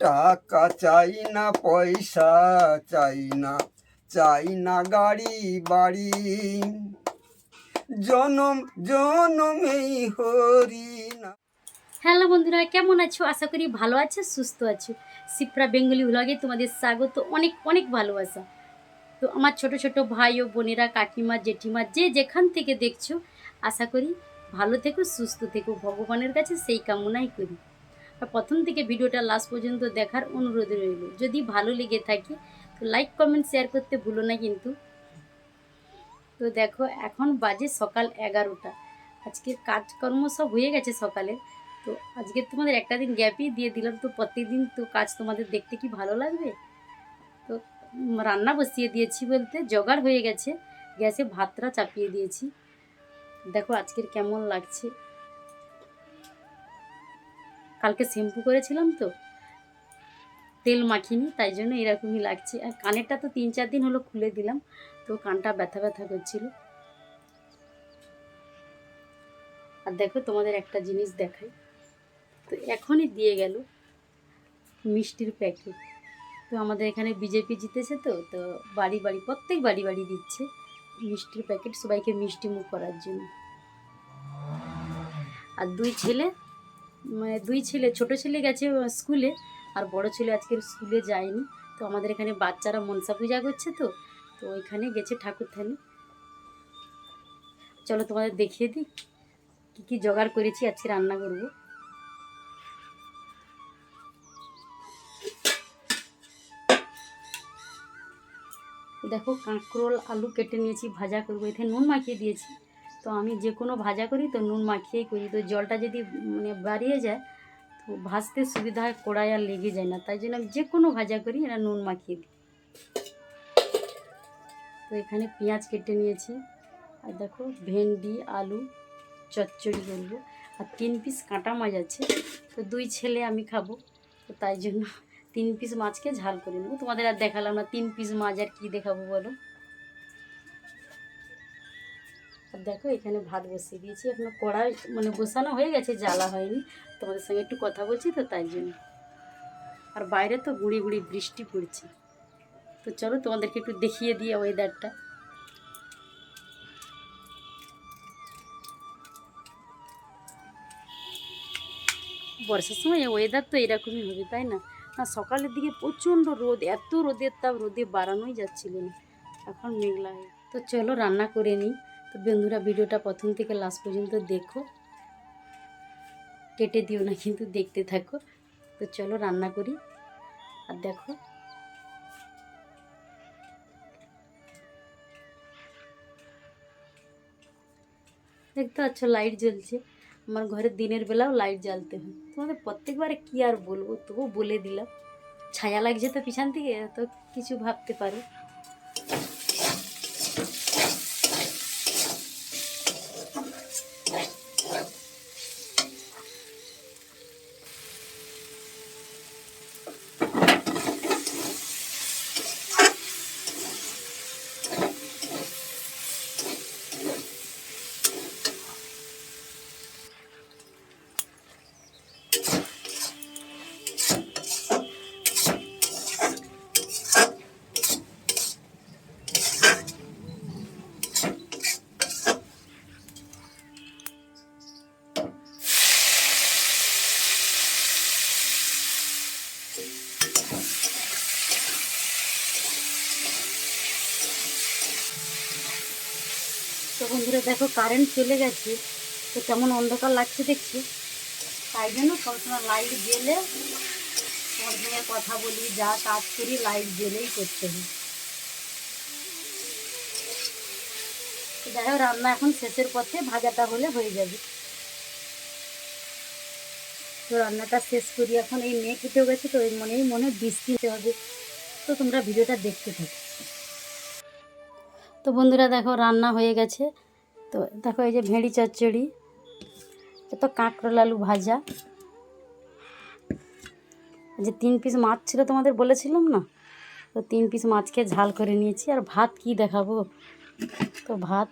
টাকা চাই না, পয়সা চাই না চাই না গাড়ি, বাড়ি। জনম জনমেই হরি না হ্যালো বন্ধুরা, কেমন আছো? আশা করি ভালো আছো, সুস্থ আছো। সিপ্রা বেঙ্গলি ভ্লগে তোমাদের স্বাগত, অনেক অনেক ভালোবাসা। তো আমার ছোট ছোট ভাই ও বোনেরা, কাকিমা, জেঠিমা, যে যেখান থেকে দেখছ, আশা করি ভালো থেকো, সুস্থ থেকো, ভগবানের কাছে সেই কামনাই করি। প্রথম থেকে ভিডিওটা লাস্ট পর্যন্ত দেখার অনুরোধ রইল। যদি ভালো লেগে থাকে, তো লাইক কমেন্ট শেয়ার করতে ভুলো না কিন্তু। তো দেখো, এখন বাজে সকাল এগারোটা। আজকের কাজকর্ম সব হয়ে গেছে সকালে। তো আজকে তোমাদের একটা দিন গ্যাপই দিয়ে দিলাম। তো প্রত্যেকদিন তো কাজ তোমাদের দেখতে কি ভালো লাগবে? তো রান্না বসিয়ে দিয়েছি বলতে জোগাড় হয়ে গেছে। গ্যাসে ভাতটা চাপিয়ে দিয়েছি। দেখো আজকের কেমন লাগছে। কালকে শ্যাম্পু করেছিলাম তো। তেল মাখিনি, তাই জন্য এরকমই লাগছে। আর কানেরটা তো তিন চার দিন হলো খুলে দিলাম, তো কানটা ব্যথা ব্যথা করছিল। আর দেখো তোমাদের একটা জিনিস দেখাই। তো এখনই দিয়ে গেল মিষ্টির প্যাকেট। তো আমাদের এখানে বিজেপি জিতেছে তো তো বাড়ি বাড়ি, প্রত্যেক বাড়ি বাড়ি দিচ্ছে মিষ্টির প্যাকেট সবাইকে মিষ্টি মুখ করার জন্য। আর দুই ছেলে মানে দুই ছেলে, ছোট ছেলে গেছে স্কুলে আর বড় ছেলে আজকের স্কুলে যায়নি। তো আমাদের এখানে বাচ্চারা মনসা পূজা করছে তো তো ওইখানে গেছে ঠাকুর থানে। চলো তোমাদের দেখিয়ে দিই কী কী জোগাড় করেছি, আজকে রান্না করব। দেখো কাঁকরোল, আলু কেটে নিয়েছি, ভাজা করব এখানে নুন মাখিয়ে দিয়েছি। তো আমি যে কোনো ভাজা করি তো নুন মাখিয়েই করি। তো জলটা যদি মানে বাড়িয়ে যায়, তো ভাজতে সুবিধা হয়, কড়াই আর লেগে যায় না। তাই জন্য আমি যে কোনো ভাজা করি এটা নুন মাখিয়ে দিই। তো এখানে পেঁয়াজ কেটে নিয়েছি। আর দেখো, ভেন্ডি, আলু, চচ্চড়ি করব। আর তিন পিস কাঁটা মাছ আছে, তো দুই ছেলে আমি খাব। তো তাই জন্য তিন পিস মাছকে ঝাল করে নেব। তোমাদের আর দেখালাম না তিন পিস মাছ আর কী দেখাবো বলো? দেখো, এখানে ভাত বসিয়ে দিয়েছি। এখনও কড়াই মানে বসানো হয়ে গেছে, জ্বালা হয়নি। তোমাদের সঙ্গে একটু কথা বলছি তো, তাই জন্য। আর বাইরে তো গুঁড়ি গুঁড়ি বৃষ্টি পড়ছে। তো চলো, তোমাদেরকে একটু দেখিয়ে দিই ওয়েদারটা বর্ষার সময় ওয়েদার তো এরকমই হবে, তাই না? না, সকালের দিকে প্রচণ্ড রোদ, এত রোদের তাপ, রোদে বাড়ানোই যাচ্ছিল না। এখন মেঘলা হয়ে তো চলো, রান্না করে নিই। তো বন্ধুরা, ভিডিওটা প্রথম থেকে লাস্ট পর্যন্ত দেখো। কেটে দিও না, কিন্তু দেখতে থাকো। তো চলো রান্না করি। আর দেখো। দেখতে পাচ্ছ লাইট জ্বলছে। আমার ঘরে দিনের বেলাও লাইট জ্বালতে হয়। তোমাদের প্রত্যেকবারে কি আর বলব? তবু বলে দিলাম। ছায়া লাগছে তো পিছন থেকে, তো কিছু ভাবতে পারো। বন্ধুরা, দেখো কারেন্ট চলে গেছে। তো কেমন অন্ধকার লাগছে দেখছি তাই জন্য সবসময় লাইট জ্বেলে তোমার সঙ্গে কথা বলি, যা কাজ করি লাইট জ্বেলেই করতে হবে হোক রান্না এখন শেষের পথে, ভাজাটা হলে হয়ে যাবে। তো রান্নাটা শেষ করি এখন। এই মেয়ে উঠে গেছে তো ওই মনেই মনে বৃষ্টি হবে। তো তোমরা ভিডিওটা দেখতে থাকো। তো বন্ধুরা, দেখো, রান্না হয়ে গেছে। তো দেখো এই যে ভেঁড়ি চচ্চড়ি, এত কাঁকরোল লালু ভাজা। যে তিন পিস মাছ ছিল তোমাদের বলেছিলাম না? তো তিন পিস মাছকে ঝাল করে নিয়েছি। আর ভাত কি দেখাবো? তো ভাত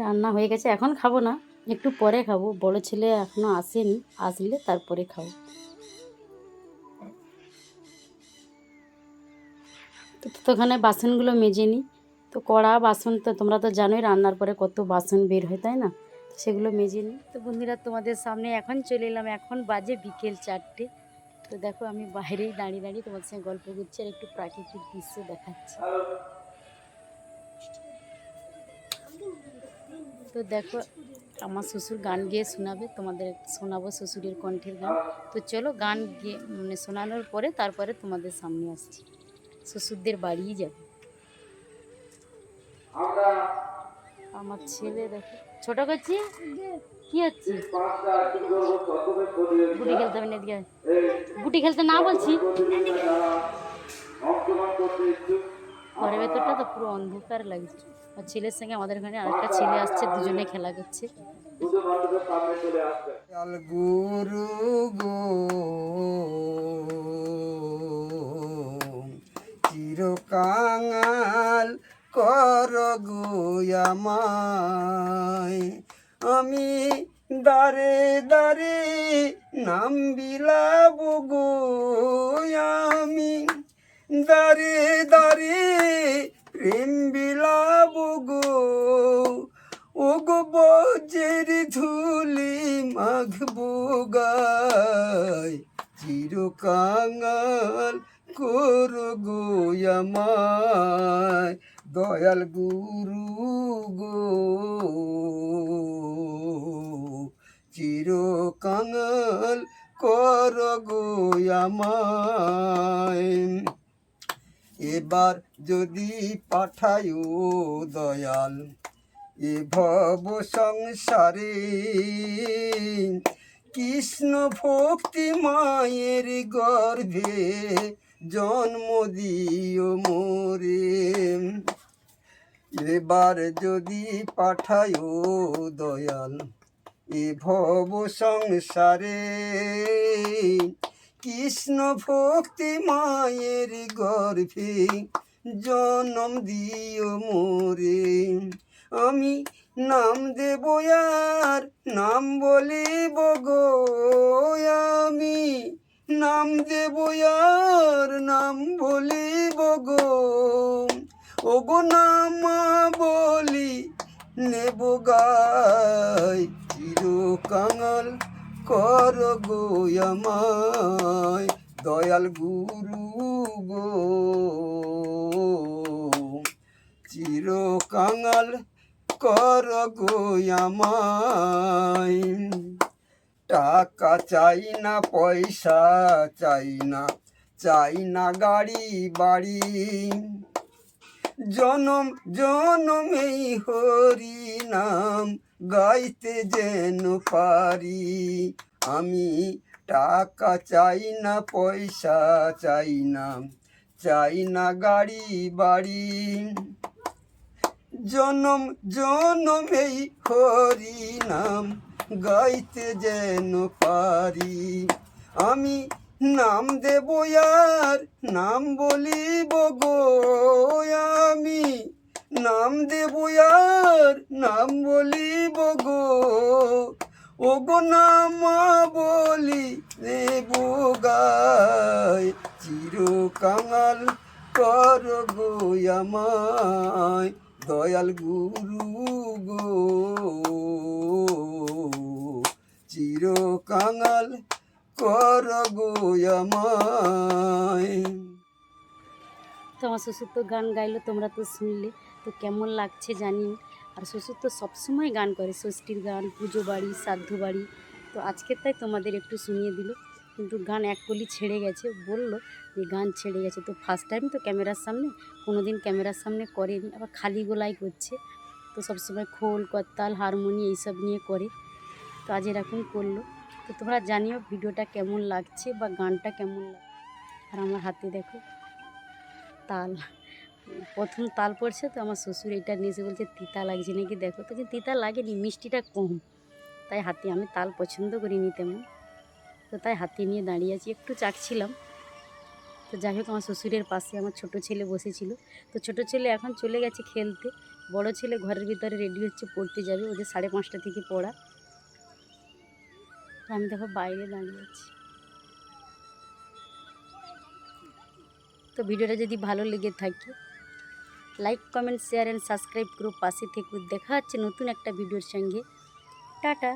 রান্না হয়ে গেছে। এখন খাব না, একটু পরে খাব। বড় ছেলে এখনও আসেনি, আসলে তারপরে খাব। তো তো ওখানে বাসনগুলো মেজে নিই। তো কড়া বাসন তো তোমরা তো জানোই, রান্নার পরে কত বাসন বের হয়, তাই না? সেগুলো মেজে নিই। তো বন্ধুরা, তোমাদের সামনে এখন চলে এলাম, এখন বাজে বিকেল চারটে। তো দেখো, আমি বাইরেই দাঁড়িয়ে দাঁড়িয়ে তোমার সঙ্গে গল্প করছি আর একটু প্রাকৃতিক দৃশ্য দেখাচ্ছি। তো দেখো, আমার শ্বশুর গান গেয়ে শোনাবে, তোমাদের শোনাবো শ্বশুরের কণ্ঠের গান। তো চলো, গান গিয়ে মানে শোনানোর পরে তারপরে তোমাদের সামনে আসছি। শ্বশুরদের বাড়িই যাবে। আমার ছেলে দেখো। ছোট করছি? কি হচ্ছে? গুটি খেলতে হবে এদিকে গুটি খেলতে না বলছি। ঘরের ভেতরটা তো পুরো অন্ধকার লাগছে। আর ছেলের সঙ্গে আমাদের এখানে আরেকটা ছেলে আসছে দুজনে খেলা করছে। গুরু গো চির কাঙাল কর আমায়। আমি দারে দারে নাম বিলাব গো আমি। দারে দারে প্রেম বিলাব গো। ও গো ধুলি মাখবো গায়। চির কাঙাল গো দয়াল গুরু গো চির কাঙাল কর গো এবার যদি পাঠায় দয়াল, এ ভব সংসারে কৃষ্ণ ভক্তি মায়ের গর্ভে জন্ম দিও মোরে। এবার যদি পাঠায় দয়াল এ ভব সংসারে, কৃষ্ণ ভক্তি মায়ের গর্ভে জন্ম দিও মোরে। আমি নাম দেব আর নাম বলিব গো আমি। নাম দেব আর নাম বলিব গো ও গো নাম বলি নেব গাই চির কাঙাল কর গো দয়াল গুরু গো। চির কাঙাল কর গো টাকা চাই না, পয়সা চাই না চাই না গাড়ি বাড়ি। জনম জনমেই হরি নাম, গাইতে যেন পারি। আমি টাকা চাই না, পয়সা চাই না চাই না গাড়ি, বাড়ি। জনম জনমেই হরি নাম, গাইতে যেন পারি। আমি নাম দেব আর নাম বলিব গো আমি। নাম দেব আর নাম বলিব গো। ও গো নাম বলি দেব গায় চির কাঙাল কর গো আমায়, দয়াল গুরু গো। চির কাঙাল কর আমায়। শ্বশুর তো গান গাইলো, তোমরা তো শুনলে, তো কেমন লাগছে জানি। আর শ্বশুর তো সবসময় গান করে, ষষ্ঠীর গান, পুজো বাড়ি, শ্রাদ্ধ বাড়ি। তো আজকে তাই তোমাদের একটু শুনিয়ে দিল। কিন্তু গান এক কলি ছেড়ে গেছে, বলল যে গান ছেড়ে গেছে। তো ফার্স্ট টাইম তো ক্যামেরার সামনে কোনো দিন ক্যামেরার সামনে করেনি, আবার খালি গোলাই করছে। তো সবসময় খোল, করতাল, হারমোনি এইসব নিয়ে করে। তো আজ এরকম করল। তো তোমরা জানিও ভিডিওটা কেমন লাগছে বা গানটা কেমন লাগছে আর আমার হাতে দেখো, তাল। প্রথম তাল পড়ছে তো আমার শ্বশুর এটা নিয়ে এসে বলছে, তিতা লাগছে নাকি দেখো। তো তিতা লাগেনি, মিষ্টিটা কম। তাই হাতে আমি তাল পছন্দ করিনি তেমন। তো তাই হাতে নিয়ে দাঁড়িয়ে আছি, একটু চাকছিলাম। তো যাই হোক, আমার শ্বশুরের পাশে আমার ছোট ছেলে বসেছিল। তো ছোট ছেলে এখন চলে গেছে খেলতে। বড় ছেলে ঘরের ভিতরে রেডি হচ্ছে, পড়তে যাবে। ওদের সাড়ে পাঁচটা থেকে পড়া। আমি দেখো বাইরে দাঁড়িয়ে আছি। তো ভিডিওটা যদি ভালো লেগে থাকে like comment share and subscribe করো। পাশে থেকে। দেখা হচ্ছে নতুন একটা ভিডিওর সঙ্গে। টাটা।